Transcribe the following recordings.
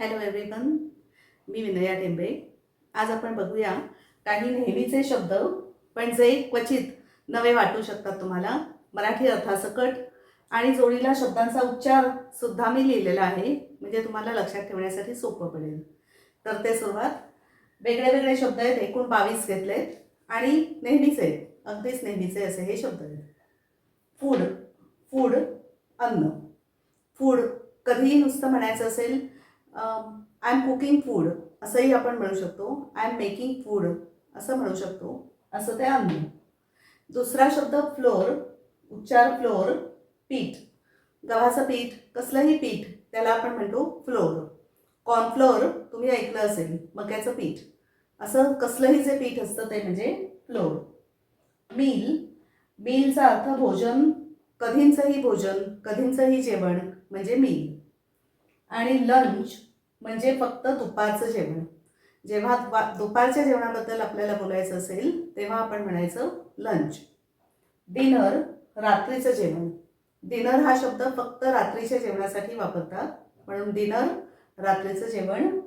Hello everyone मी विनया टेंबे. आज आपण बघूया काही नेहमीचे शब्द पण जे क्वचित नवे वाटू शकतात तुम्हाला. मराठी अर्थासकट आणि जोडीला शब्दांचा उच्चार सुद्धा मी लिहिलेला आहे. म्हणजे तुम्हाला लक्षात ठेवण्यासाठी सोपं पडेल. तर ते सुरुवात. वेगळे वेगळे शब्द आहेत एकूण बावीस घेतलेत. आणि नेहमीचे आहेत अगदीच नेहमीचे असे हे शब्द आहेत. फूड फूड अन्न. फूड कधीही नुसतं म्हणायचं असेल आय एम कुकिंग फूड असंही आपण म्हणू शकतो. आय एम मेकिंग फूड असं म्हणू शकतो. असं ते अन्न दुसरा शब्द फ्लोअर उच्चार फ्लोअर पीठ. गव्हाचं पीठ कसलंही पीठ त्याला आपण म्हणतो फ्लोअर कॉर्नफ्लोअर तुम्ही ऐकलं असेल मक्याचं पीठ. असं कसलंही जे पीठ असतं ते म्हणजे फ्लोअर मील मीलचा अर्थ भोजन कधींचंही भोजन कधींचंही जेवण म्हणजे मील आणि लंच म्हणजे फक्त दुपारचं जेवण. जेव्हा दुपा- दुपारच्या जेवणाबद्दल आपल्याला बोलायचं असेल तेव्हा आपण म्हणायचं लंच डिनर रात्रीचं जेवण. डिनर हा शब्द फक्त रात्रीच्या जेवणासाठी वापरतात. म्हणून डिनर रात्रीचं जेवण.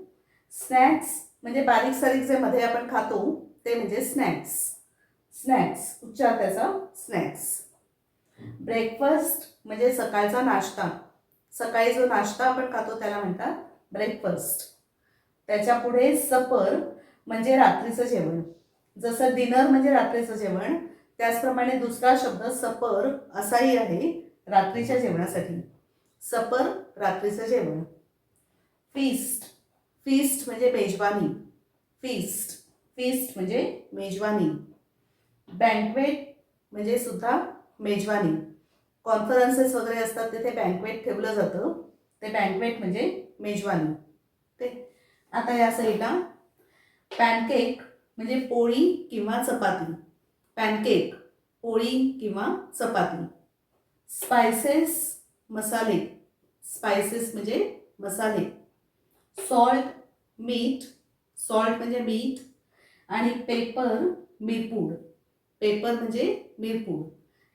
स्नॅक्स म्हणजे बारीक सारीक जे मध्ये आपण खातो ते म्हणजे स्नॅक्स स्नॅक्स उच्चार त्याचा स्नॅक्स ब्रेकफास्ट म्हणजे सकाळचा नाश्ता. सकाळी जो नाश्ता आपण खातो त्याला म्हणतात ब्रेकफास्ट. त्याच्या पुढे सपर म्हणजे रात्रीचं जेवण. जसं डिनर म्हणजे रात्रीचं जेवण त्याचप्रमाणे दुसरा शब्द सपर असाही आहे रात्रीच्या जेवणासाठी. सपर रात्रीचं जेवण. फीस्ट. फीस्ट म्हणजे मेजवानी. फीस्ट. फीस्ट म्हणजे मेजवानी. बँकवेट म्हणजे सुद्धा मेजवानी. कॉन्फरन्सेस वगैरे असतात तिथे बँकवेट ठेवलं जातं. ते बँकवेट म्हणजे मेजवानी. ते आता या साईडला पॅनकेक म्हणजे पोळी किंवा चपाती. पॅनकेक पोळी किंवा चपाती. स्पायसेस मसाले. स्पायसेस म्हणजे मसाले. सॉल्ट मीठ. सॉल्ट म्हणजे मीठ. आणि पेपर मिरपूड. पेपर म्हणजे मिरपूड.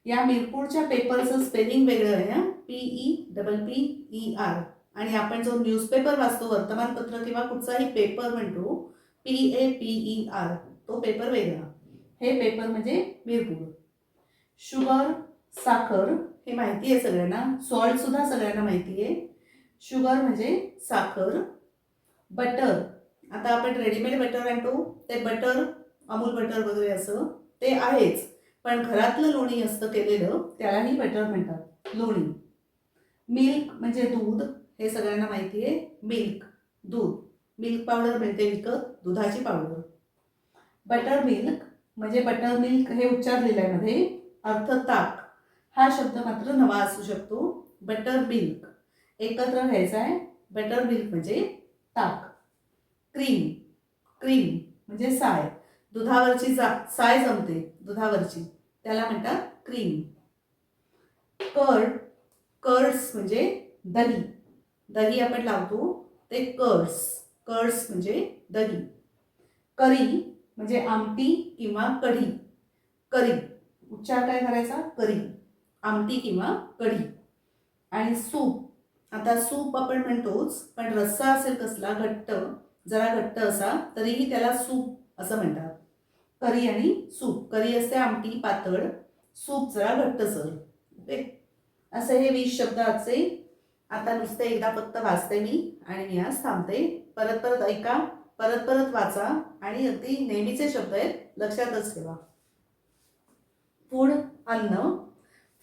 या मिरपूडच्या पेपरचं स्पेलिंग वेगळं आहे ना P E double P E R. आणि आपण जो न्यूजपेपर वाचतो वर्तमानपत्र किंवा कुठचाही पेपर म्हणतो P A P E R तो पेपर वेगळा. हे पेपर म्हणजे मिरपूड शुगर साखर हे माहिती आहे सगळ्यांना. सॉल्ट सुद्धा सगळ्यांना माहिती आहे. शुगर म्हणजे साखर. बटर आता आपण रेडीमेड बटर आणतो. ते बटर अमूल बटर वगैरे असं ते आहेच. पण घरातलं लोणी असतं केलेलं त्यालाही बटर म्हणतात. लोणी. मिल्क म्हणजे दूध. हे सगळ्यांना माहिती आहे. मिल्क दूध. मिल्क पावडर मिळते विकत. दुधाची पावडर बटर मिल्क म्हणजे बटर मिल्क हे उच्चार लिहिलाय अर्थ ताक. हा शब्द मात्र नवा असू शकतो. बटर मिल्क एकत्र घ्यायचा आहे. बटर मिल्क म्हणजे ताक. क्रीम क्रीम म्हणजे साय. दुधावरची जा साय जमते. दुधावरची. त्याला म्हणतात क्रीम कर्ड कर्ड्स म्हणजे दही. दही आपण लावतो ते कर्स कर्स म्हणजे दही. करी म्हणजे आमटी किंवा कढी. करी. उच्चार काय करायचा? करी. आमटी किंवा कढी. आणि सूप. आता सूप आपण म्हणतोच पण रस्सा असेल कसला घट्ट. जरा घट्ट असा तरीही त्याला सूप असं म्हणतात. करी आणि सूप. करी असते आमटी पातळ. सूप जरा घट्ट सर ओके? असे हे वीस शब्द आजचे आता नुसते एकदा फक्त वाचते मी आणि मी आज थांबते. परत परत ऐका परत परत वाचा आणि अगदी नेहमीचे शब्द आहेत लक्षातच ठेवा. फूड अन्न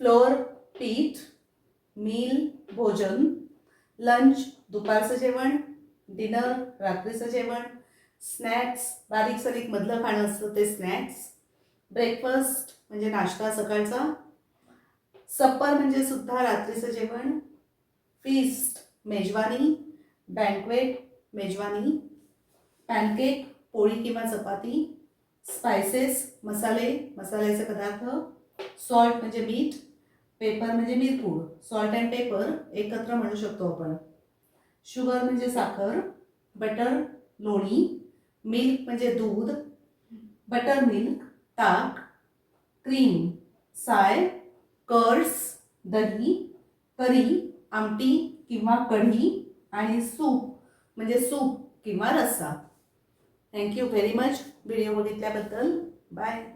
फ्लोअर पीठ मील भोजन लंच दुपारचं जेवण डिनर रात्रीचं जेवण स्नॅक्स बारीक सारीक मधलं खाणं असतं ते स्नॅक्स ब्रेकफास्ट म्हणजे नाश्ता सकाळचा सप्पर म्हणजे सुद्धा रात्रीचं जेवण फीस्ट मेजवानी बँकवेट मेजवानी पॅनकेक पोळी किंवा चपाती स्पायसेस मसाले मसाल्याचे पदार्थ सॉल्ट म्हणजे मीठ पेपर म्हणजे मिरपूड. सॉल्ट अँड पेपर एकत्र म्हणू शकतो आपण. शुगर म्हणजे साखर बटर लोणी मिल्क म्हणजे दूध बटर मिल्क ताक क्रीम साय कर्ड्स दही करी आमटी किंवा कढी आणि सूप म्हणजे सूप किंवा रस्सा. Thank you very much video बघितल्याबद्दल. Bye